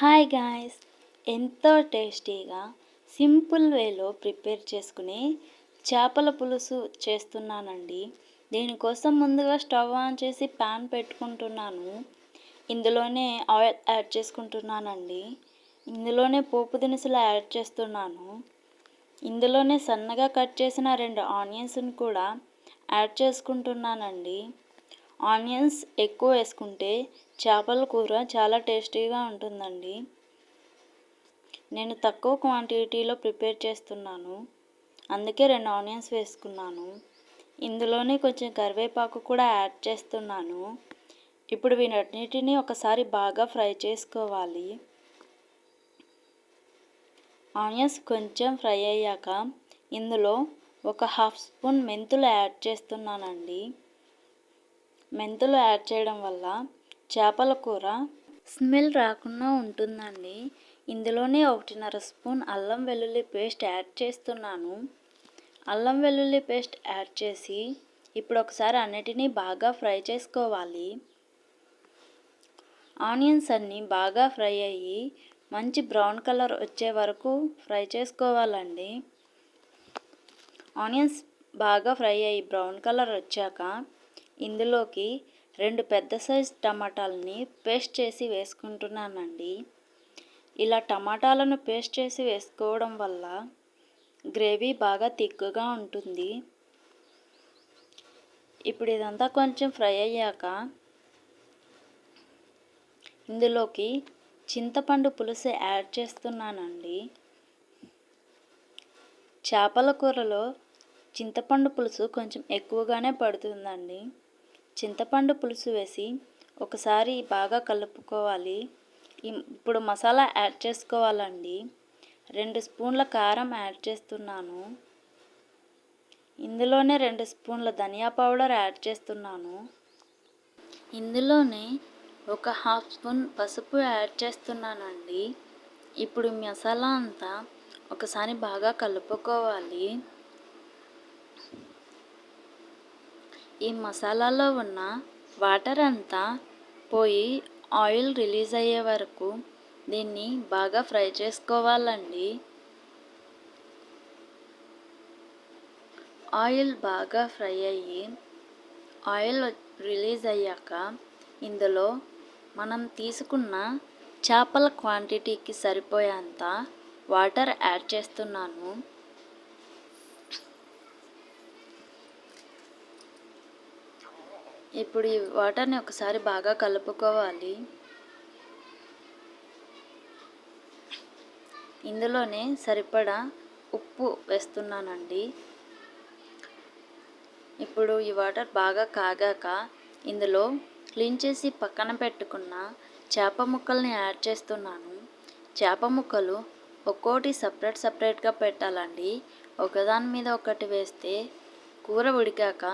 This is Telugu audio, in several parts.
Hi guys. ఎంతో టేస్టీగా సింపుల్ వేలో ప్రిపేర్ చేసుకునే చేపల పులుసు చేస్తున్నానండి. దీనికోసం ముందుగా స్టవ్ ఆన్ చేసి ప్యాన్ పెట్టుకుంటున్నాను. ఇందులోనే ఆయిల్ యాడ్ చేసుకుంటున్నానండి. ఇందులోనే పోపు దినుసులు యాడ్ చేస్తున్నాను. ఇందులోనే సన్నగా కట్ చేసిన రెండు ఆనియన్స్ని కూడా యాడ్ చేసుకుంటున్నానండి. ఆనియన్స్ ఎక్కువ వేసుకుంటే చేపల కూర చాలా టేస్టీగా ఉంటుందండి. నేను తక్కువ క్వాంటిటీలో ప్రిపేర్ చేస్తున్నాను. అందుకే రెండు ఆనియన్స్ వేసుకున్నాను. ఇందులోనే కొంచెం కరివేపాకు కూడా యాడ్ చేస్తున్నాను. ఇప్పుడు వీటన్నిటిని ఒకసారి బాగా ఫ్రై చేసుకోవాలి. ఆనియన్స్ కొంచెం ఫ్రై అయ్యాక ఇందులో ఒక హాఫ్ స్పూన్ మెంతులు యాడ్ చేస్తున్నానండి. మెంతులు యాడ్ చేయడం వల్ల చేపల కూర స్మెల్ రాకుండా ఉంటుందండి. ఇందులోనే ఒకటిన్నర స్పూన్ అల్లం వెల్లుల్లి పేస్ట్ యాడ్ చేస్తున్నాను. అల్లం వెల్లుల్లి పేస్ట్ యాడ్ చేసి ఇప్పుడు ఒకసారి అన్నిటినీ బాగా ఫ్రై చేసుకోవాలి. ఆనియన్స్ అన్నీ బాగా ఫ్రై అయ్యి మంచి బ్రౌన్ కలర్ వచ్చే వరకు ఫ్రై చేసుకోవాలండి. ఆనియన్స్ బాగా ఫ్రై అయ్యి బ్రౌన్ కలర్ వచ్చాక ఇందులోకి రెండు పెద్ద సైజ్ టమాటాలని పేస్ట్ చేసి వేసుకుంటున్నానండి. ఇలా టమాటాలను పేస్ట్ చేసి వేసుకోవడం వల్ల గ్రేవీ బాగా తిక్కుగా ఉంటుంది. ఇప్పుడు ఇదంతా కొంచెం ఫ్రై అయ్యాక ఇందులోకి చింతపండు పులుసు యాడ్ చేస్తున్నానండి. చేపల కూరలో చింతపండు పులుసు కొంచెం ఎక్కువగానే పడుతుందండి. చింతపండు పులుసు వేసి ఒకసారి బాగా కలుపుకోవాలి. ఇప్పుడు మసాలా యాడ్ చేసుకోవాలండి. రెండు స్పూన్ల కారం యాడ్ చేస్తున్నాను. ఇందులోనే రెండు స్పూన్ల ధనియా పౌడర్ యాడ్ చేస్తున్నాను. ఇందులోనే ఒక హాఫ్ స్పూన్ పసుపు యాడ్ చేస్తున్నానండి. ఇప్పుడు మసాలా అంతా ఒకసారి బాగా కలుపుకోవాలి. ఈ మసాలాలో ఉన్న వాటర్ అంతా పోయి ఆయిల్ రిలీజ్ అయ్యే వరకు దీన్ని బాగా ఫ్రై చేసుకోవాలండి. ఆయిల్ బాగా ఫ్రై అయ్యి ఆయిల్ రిలీజ్ అయ్యాక ఇందులో మనం తీసుకున్న చేపల క్వాంటిటీకి సరిపోయేంత వాటర్ యాడ్ చేస్తున్నాను. ఇప్పుడు ఈ వాటర్ని ఒకసారి బాగా కలుపుకోవాలి. ఇందులోనే సరిపడా ఉప్పు వేస్తున్నానండి. ఇప్పుడు ఈ వాటర్ బాగా కాగాక ఇందులో క్లీన్ చేసి పక్కన పెట్టుకున్న చేప ముక్కల్ని యాడ్ చేస్తున్నాను. చేప ముక్కలు ఒక్కోటి సపరేట్ సపరేట్గా పెట్టాలండి. ఒకదాని మీద ఒకటి వేస్తే కూర ఉడికాక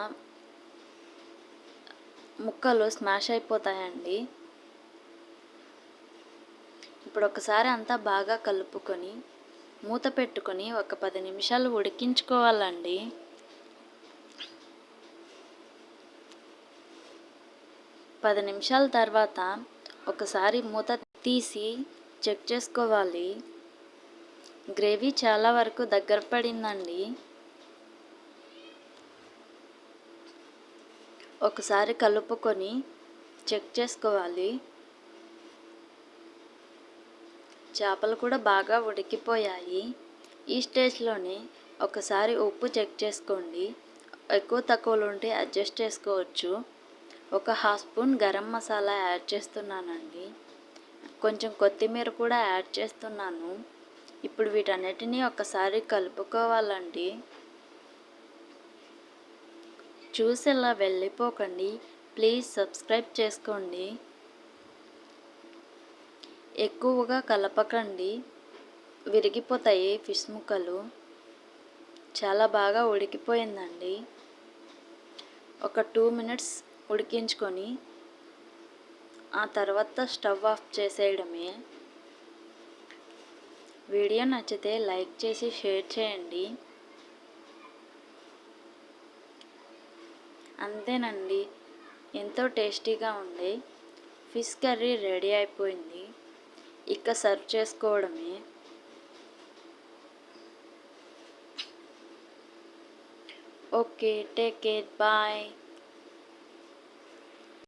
ముక్కలు స్మాష్ అయిపోతాయండి. ఇప్పుడు ఒకసారి అంతా బాగా కలుపుకొని మూత పెట్టుకొని ఒక పది నిమిషాలు ఉడికించుకోవాలండి. పది నిమిషాల తర్వాత ఒకసారి మూత తీసి చెక్ చేసుకోవాలి. గ్రేవీ చాలా వరకు దగ్గర పడిందండి. ఒకసారి కలుపుకొని చెక్ చేసుకోవాలి. చేపలు కూడా బాగా ఉడికిపోయాయి. ఈ స్టేజ్లోనే ఒకసారి ఉప్పు చెక్ చేసుకోండి. ఎక్కువ తక్కువలు ఉంటే అడ్జస్ట్ చేసుకోవచ్చు. ఒక half spoon garam masala add చేస్తున్నానండి. కొంచెం కొత్తిమీర కూడా యాడ్ చేస్తున్నాను. ఇప్పుడు వీటన్నిటినీ ఒకసారి కలుపుకోవాలండి. చూసి ఇలా వెళ్ళిపోకండి. ప్లీజ్ సబ్స్క్రైబ్ చేసుకోండి. ఎక్కువగా కలపకండి. విరిగిపోతాయి ఫిష్ ముక్కలు. చాలా బాగా ఉడికిపోయిందండి. ఒక టూ మినిట్స్ ఉడికించుకొని ఆ తర్వాత స్టవ్ ఆఫ్ చేసేయడమే. వీడియో నచ్చితే లైక్ చేసి షేర్ చేయండి. అంతేనండి. ఎంతో టేస్టీగా ఉండే ఫిష్ కర్రీ రెడీ అయిపోయింది. ఇక సర్వ్ చేసుకోవడమే. Okay take care bye.